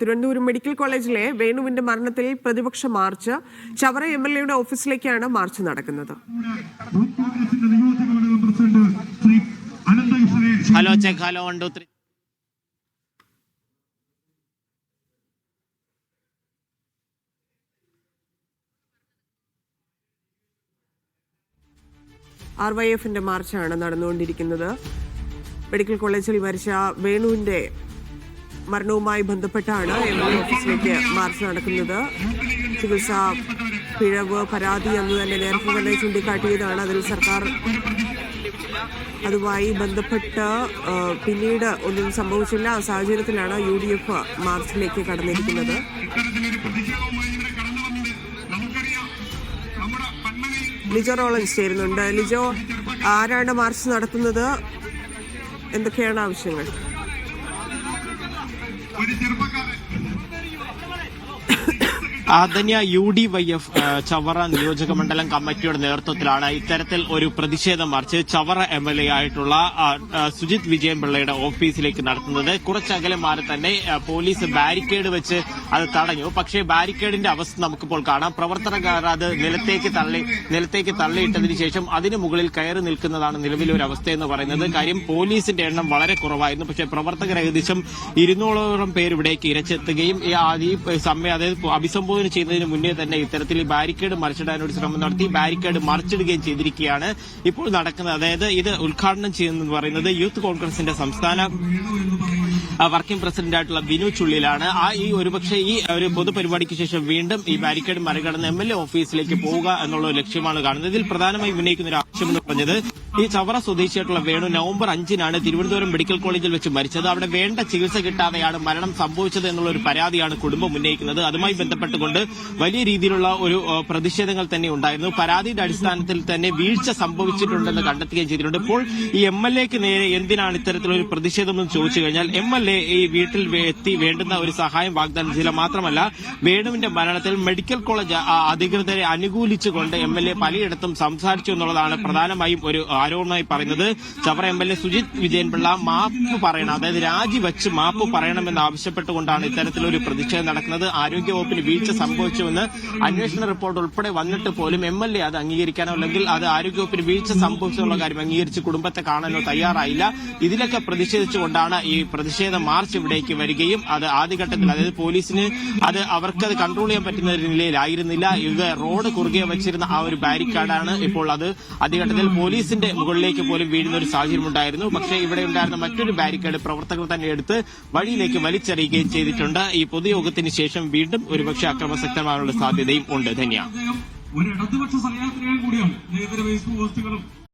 Thiruvananthapuram medical കോളേജിലെ വേണുവിന്റെ മരണത്തിൽ പ്രതിപക്ഷ മാർച്ച് ചവറ എം എൽ എയുടെ ഓഫീസിലേക്കാണ് മാർച്ച് നടക്കുന്നത്. Hello check hello one two three R Y എഫിന്റെ മാർച്ചാണ് നടന്നുകൊണ്ടിരിക്കുന്നത്. മെഡിക്കൽ കോളേജിൽ മരിച്ച വേണുവിന്റെ മരണവുമായി ബന്ധപ്പെട്ടാണ് എം ഓഫീസിലേക്ക് മാർച്ച് നടക്കുന്നത്. ചികിത്സ പിഴവ് പരാതി എന്ന് തന്നെ നേരത്തെ തന്നെ ചൂണ്ടിക്കാട്ടിയതാണ്. അതിൽ സർക്കാർ അതുമായി ബന്ധപ്പെട്ട് പിന്നീട് ഒന്നും സംഭവിച്ചില്ല. ആ സാഹചര്യത്തിലാണ് യു ഡി എഫ് മാർച്ചിലേക്ക് കടന്നിരിക്കുന്നത്. ലിജോ റോളൻസ് ചേരുന്നുണ്ട്. ലിജോ ആരാണ് മാർച്ച് നടത്തുന്നത്? എന്തൊക്കെയാണ് ആവശ്യങ്ങൾ? ഒരു ചെറുപ്പക്കാരൻ ആദന്യ U D Y F Chavara നിയോജക മണ്ഡലം കമ്മിറ്റിയുടെ നേതൃത്വത്തിലാണ് ഇത്തരത്തിൽ ഒരു പ്രതിഷേധ march. Chavara M L A ആയിട്ടുള്ള സുജിത് വിജയൻ പിള്ളയുടെ ഓഫീസിലേക്ക് നടത്തുന്നത്. കുറച്ചകലെ മാറി തന്നെ പോലീസ് ബാരിക്കേഡ് വെച്ച് അത് തടഞ്ഞു. പക്ഷേ ബാരിക്കേഡിന്റെ അവസ്ഥ നമുക്കിപ്പോൾ കാണാം. പ്രവർത്തനക്കാർ അത് നിലത്തേക്ക് തള്ളി നിലത്തേക്ക് തള്ളിയിട്ടതിന് ശേഷം അതിന് മുകളിൽ കയറി നിൽക്കുന്നതാണ് നിലവിലെ ഒരു അവസ്ഥ എന്ന് പറയുന്നത്. കാര്യം പോലീസിന്റെ എണ്ണം വളരെ കുറവായിരുന്നു. പക്ഷേ പ്രവർത്തകർ ഏകദേശം ഇരുന്നൂറോളം പേര് ഇവിടേക്ക് ഇരച്ചെത്തുകയും ഈ സമയം അതായത് അഭിസംബോധന ചെയ്യുന്നതിന് മുന്നേ തന്നെ ഇത്തരത്തിൽ ബാരിക്കേഡ് ബാരിക്കേഡ് മറിച്ചിടാനൊരു ശ്രമം നടത്തി ബാരിക്കേഡ് മറിച്ചിടുകയും ചെയ്തിരിക്കുകയാണ് ഇപ്പോൾ നടക്കുന്നത്. അതായത് ഇത് ഉദ്ഘാടനം ചെയ്യുന്നത് പറയുന്നത് യൂത്ത് കോൺഗ്രസിന്റെ സംസ്ഥാന വർക്കിംഗ് പ്രസിഡന്റ് ആയിട്ടുള്ള ബിനു ചുള്ളിലാണ് ആ ഈ ഒരുപക്ഷെ ഈ ഒരു പൊതുപരിപാടിക്ക് ശേഷം വീണ്ടും ഈ ബാരിക്കേഡ് മറികടന്ന് എം എൽ എ ഓഫീസിലേക്ക് പോവുക എന്നുള്ള ഒരു ലക്ഷ്യമാണ് കാണുന്നത്. ഇതിൽ പ്രധാനമായും ഉന്നയിക്കുന്ന ഒരു ആവശ്യമെന്ന് പറഞ്ഞത് ഈ ചവറ സ്വദേശിയായിട്ടുള്ള വേണു നവംബർ അഞ്ചിനാണ് തിരുവനന്തപുരം മെഡിക്കൽ കോളേജിൽ വെച്ച് മരിച്ചത്. അവിടെ വേണ്ട ചികിത്സ കിട്ടാതെയാണ് മരണം സംഭവിച്ചത് എന്നുള്ള ഒരു പരാതിയാണ് കുടുംബം ഉന്നയിക്കുന്നത്. അതുമായി ബന്ധപ്പെട്ടുകൊണ്ട് വലിയ രീതിയിലുള്ള ഒരു പ്രതിഷേധങ്ങൾ തന്നെ ഉണ്ടായിരുന്നു. പരാതിയുടെ അടിസ്ഥാനത്തിൽ തന്നെ വീഴ്ച സംഭവിച്ചിട്ടുണ്ടെന്ന് കണ്ടെത്തുകയും ചെയ്തിട്ടുണ്ട്. ഇപ്പോൾ ഈ എം എൽ എക്ക് നേരെ എന്തിനാണ് ഇത്തരത്തിലൊരു പ്രതിഷേധം എന്ന് ചോദിച്ചു കഴിഞ്ഞാൽ എം എൽ എ ഈ വീട്ടിൽ എത്തി വേണ്ടുന്ന ഒരു സഹായം വാഗ്ദാനം ചെയ്യില്ല മാത്രമല്ല വേണുവിന്റെ മരണത്തിൽ മെഡിക്കൽ കോളേജ് അധികൃതരെ അനുകൂലിച്ചുകൊണ്ട് എം എൽ എ പലയിടത്തും സംസാരിച്ചു എന്നുള്ളതാണ് പ്രധാനമായും ഒരു ആരോപണമായി പറയുന്നത് Chavara M L A Sujith Vijayan Pillai മാപ്പ് പറയണം. അതായത് രാജിവെച്ച് മാപ്പ് പറയണമെന്ന് ആവശ്യപ്പെട്ടുകൊണ്ടാണ് ഇത്തരത്തിലൊരു പ്രതിഷേധം നടക്കുന്നത്. ആരോഗ്യവകുപ്പിന് വീഴ്ച സംഭവിച്ചുവെന്ന് അന്വേഷണ റിപ്പോർട്ട് ഉൾപ്പെടെ വന്നിട്ട് പോലും എം എൽ എ അത് അംഗീകരിക്കാനോ അല്ലെങ്കിൽ അത് ആരോഗ്യവകുപ്പിന് വീഴ്ച സംഭവിച്ചുള്ള കാര്യം അംഗീകരിച്ച് കുടുംബത്തെ കാണാനോ തയ്യാറായില്ല. ഇതിലൊക്കെ പ്രതിഷേധിച്ചുകൊണ്ടാണ് ഈ പ്രതിഷേധ മാർച്ച് ഇവിടേക്ക് വരികയും അത് ആദ്യഘട്ടത്തിൽ അതായത് പോലീസിന് അത് അവർക്ക് അത് കൺട്രോൾ ചെയ്യാൻ പറ്റുന്ന നിലയിലായിരുന്നില്ല. ഇത് റോഡ് കുറുകെ വെച്ചിരുന്ന ആ ഒരു ബാരിക്കാഡാണ് ഇപ്പോൾ അത് ആദ്യഘട്ടത്തിൽ പോലീസിന്റെ മുകളിലേക്ക് പോലും വീഴുന്ന ഒരു സാഹചര്യം ഉണ്ടായിരുന്നു പക്ഷേ ഇവിടെ ഉണ്ടായിരുന്ന മറ്റൊരു ബാരിക്കേഡ് പ്രവർത്തകർ തന്നെ എടുത്ത് വഴിയിലേക്ക് വലിച്ചെറിയുകയും ചെയ്തിട്ടുണ്ട്. ഈ പൊതുയോഗത്തിന് ശേഷം വീണ്ടും ഒരുപക്ഷെ അക്രമസക്തമാകാനുള്ള സാധ്യതയും ഉണ്ട്. ധന്യ. ഒരു ഇടതുപക്ഷ സഹയാത്രികൻ കൂടിയാണ്. അദ്ദേഹത്തിന്റെ ഫേസ്ബുക്ക് പോസ്റ്റുകളും